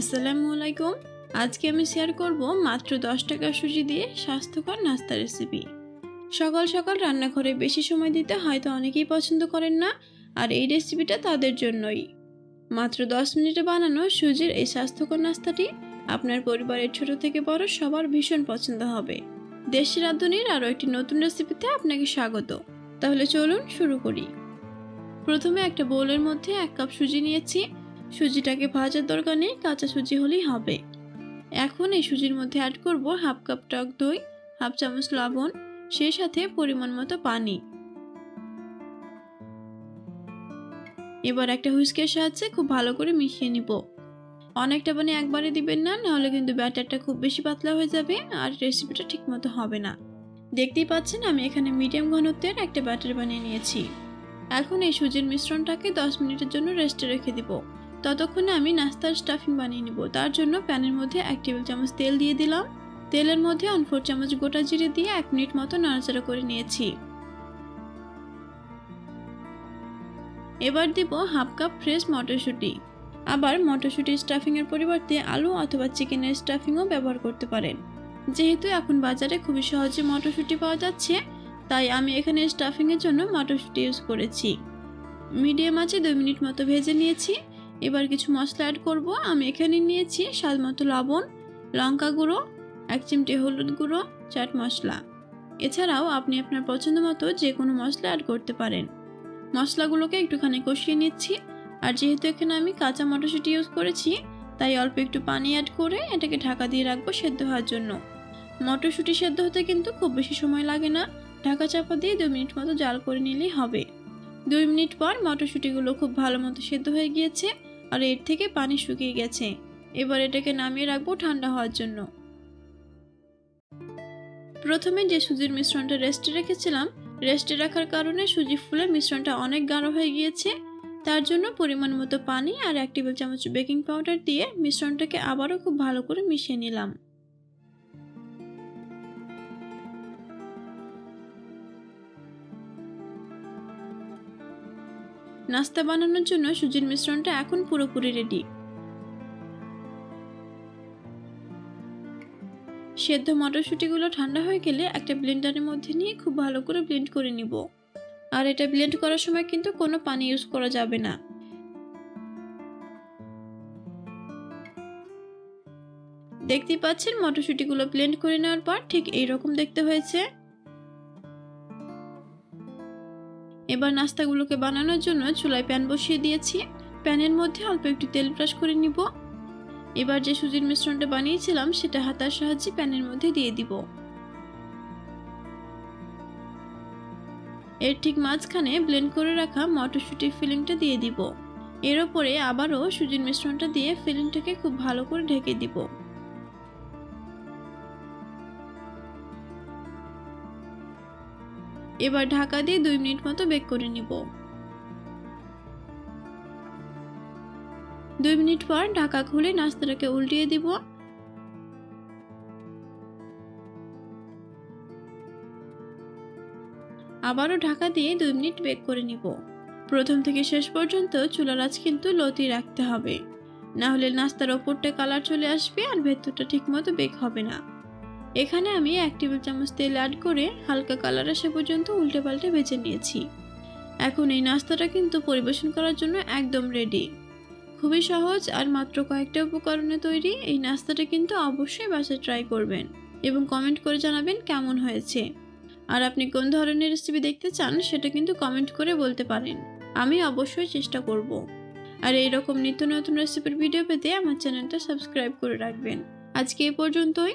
আসসালামু আলাইকুম। আজকে আমি শেয়ার করব মাত্র দশ টাকা সুজি দিয়ে স্বাস্থ্যকর নাস্তা রেসিপি সকাল সকাল রান্নাঘরে বেশি সময় দিতে হয়তো অনেকেই পছন্দ করেন না, আর এই রেসিপিটা তাদের জন্যই। মাত্র দশ মিনিটে বানানো সুজির এই স্বাস্থ্যকর নাস্তাটি আপনার পরিবারের ছোট থেকে বড় সবার ভীষণ পছন্দ হবে। দেশি রাঁধুনির আরও একটি নতুন রেসিপিতে আপনাকে স্বাগত। তাহলে চলুন শুরু করি। প্রথমে একটা বোলের মধ্যে এক কাপ সুজি নিয়েছি। সুজিটাকে ভাজার দরকার নেই, কাঁচা সুজি হলেই হবে। এখন এই সুজির মধ্যে অ্যাড করব হাফ কাপ টক দই হাফ চামচ লবণ, সেই সাথে পরিমাণ মতো পানি। এবার একটা হুইস্কের সাহায্যে খুব ভালো করে মিশিয়ে নিব। অনেকটা পানি একবারে দিবেন না, নাহলে কিন্তু ব্যাটারটা খুব বেশি পাতলা হয়ে যাবে আর রেসিপিটা ঠিকমতো হবে না। দেখতেই পাচ্ছেন আমি এখানে মিডিয়াম ঘনত্বের একটা ব্যাটার বানিয়ে নিয়েছি। এখন এই সুজির মিশ্রণটাকে দশ মিনিটের জন্য রেস্টে রেখে দিব। ততক্ষণে আমি নাস্তার স্টাফিং বানিয়ে নিব। তার জন্য প্যানের মধ্যে এক টেবিল চামচ তেল দিয়ে দিলাম। তেলের মধ্যে অন ফোর চামচ গোটা জিরে দিয়ে এক মিনিট মতো নাড়াচাড়া করে নিয়েছি। এবার দিব হাফ কাপ ফ্রেশ মটরশুঁটি। আবার মটরশুঁটি স্টাফিংয়ের পরিবর্তে আলু অথবা চিকেনের স্টাফিংও ব্যবহার করতে পারেন। যেহেতু এখন বাজারে খুবই সহজে মটরশুঁটি পাওয়া যাচ্ছে, তাই আমি এখানে স্টাফিংয়ের জন্য মটরশুঁটি ইউজ করেছি। মিডিয়াম আছে দুই মিনিট মতো ভেজে নিয়েছি। এবার কিছু মশলা অ্যাড করব। আমি এখানে নিয়েছি স্বাদ মতো লবণ, লঙ্কা গুঁড়ো, এক চিমটি হলুদ গুঁড়ো, চাট মশলা। এছাড়াও আপনি আপনার পছন্দ মতো যে কোনো মশলা অ্যাড করতে পারেন। মশলাগুলোকে একটুখানি কষিয়ে নিচ্ছি। আর যেহেতু এখানে আমি কাঁচা মটরশুঁটি ইউজ করেছি, তাই অল্প একটু পানি অ্যাড করে এটাকে ঢাকা দিয়ে রাখব সেদ্ধ হওয়ার জন্য। মটরশুঁটি সেদ্ধ হতে কিন্তু খুব বেশি সময় লাগে না। ঢাকা চাপা দিয়ে দুই মিনিট মতো জাল করে নিলেই হবে। দুই মিনিট পর মটরশুঁটিগুলো খুব ভালো মতো সেদ্ধ হয়ে গিয়েছে। আর এর থেকে পানি শুকিয়ে গেছে। এবার এটাকে নামিয়ে রাখব ঠান্ডা হওয়ার জন্য। প্রথমে যে সুজির মিশ্রণটা রেস্টে রেখেছিলাম রেস্টে রাখার কারণে সুজি ফুলে মিশ্রণটা অনেক গাঢ় হয়ে গিয়েছে। তার জন্য পরিমাণ মতো পানি আর এক টেবিল চামচ বেকিং পাউডার দিয়ে মিশ্রণটাকে আবারও খুব ভালো করে মিশিয়ে নিলাম। নাস্তা বানানোর জন্য সুজির মিশ্রণটা এখন পুরোপুরি রেডি সেদ্ধ মটরশুঁটিগুলো ঠান্ডা হয়ে গেলে একটা ব্লেন্ডারের মধ্যে নিয়ে খুব ভালো করে ব্লেন্ড করে নিব। আর এটা ব্লেন্ড করার সময় কিন্তু কোনো পানি ইউজ করা যাবে না। দেখতেই পাচ্ছেন মটরশুঁটিগুলো ব্লেন্ড করে নেওয়ার পর ঠিক এই রকম দেখতে হয়েছে। এবার নাস্তাগুলোকে বানানোর জন্য চুলায় প্যান বসিয়ে দিয়েছি। প্যানের মধ্যে অল্প একটু তেল ব্রাশ করে নিব। এবার যে সুজির মিশ্রণটা বানিয়েছিলাম, সেটা হাতার সাহায্যে প্যানের মধ্যে দিয়ে দিব। এর ঠিক মাঝখানে ব্লেন্ড করে রাখা মটরশুঁটির ফিলিংটা দিয়ে দিব। এর ওপরে আবারও সুজির মিশ্রণটা দিয়ে ফিলিংটাকে খুব ভালো করে ঢেকে দিব। এবার ঢাকা দিয়ে দুই মিনিট মতো বেক করে নিব। দুই মিনিট পর ঢাকা খুলে নাস্তাটাকে উল্টিয়ে দিব। আবারও ঢাকা দিয়ে দুই মিনিট বেক করে নিব। প্রথম থেকে শেষ পর্যন্ত চুলার কিন্তু লতি রাখতে হবে। না হলে নাস্তার ওপরটা কালার চলে আসবে আর ভেতরটা ঠিকমতো বেক হবে না। এখানে আমি এক টেবিল চামচ তেল অ্যাড করে হালকা কালার আসা পর্যন্ত উল্টে পাল্টে ভেজে নিয়েছি। এখন এই নাস্তাটা কিন্তু পরিবেশন করার জন্য একদম রেডি খুবই সহজ আর মাত্র কয়েকটা উপকরণে তৈরি এই নাস্তাটা কিন্তু অবশ্যই বাসায় ট্রাই করবেন এবং কমেন্ট করে জানাবেন কেমন হয়েছে। আর আপনি কোন ধরনের রেসিপি দেখতে চান সেটা কিন্তু কমেন্ট করে বলতে পারেন। আমি অবশ্যই চেষ্টা করব। আর এই রকম নিত্য নতুন রেসিপির ভিডিও পেতে আমার চ্যানেলটা সাবস্ক্রাইব করে রাখবেন। আজকে এ পর্যন্তই।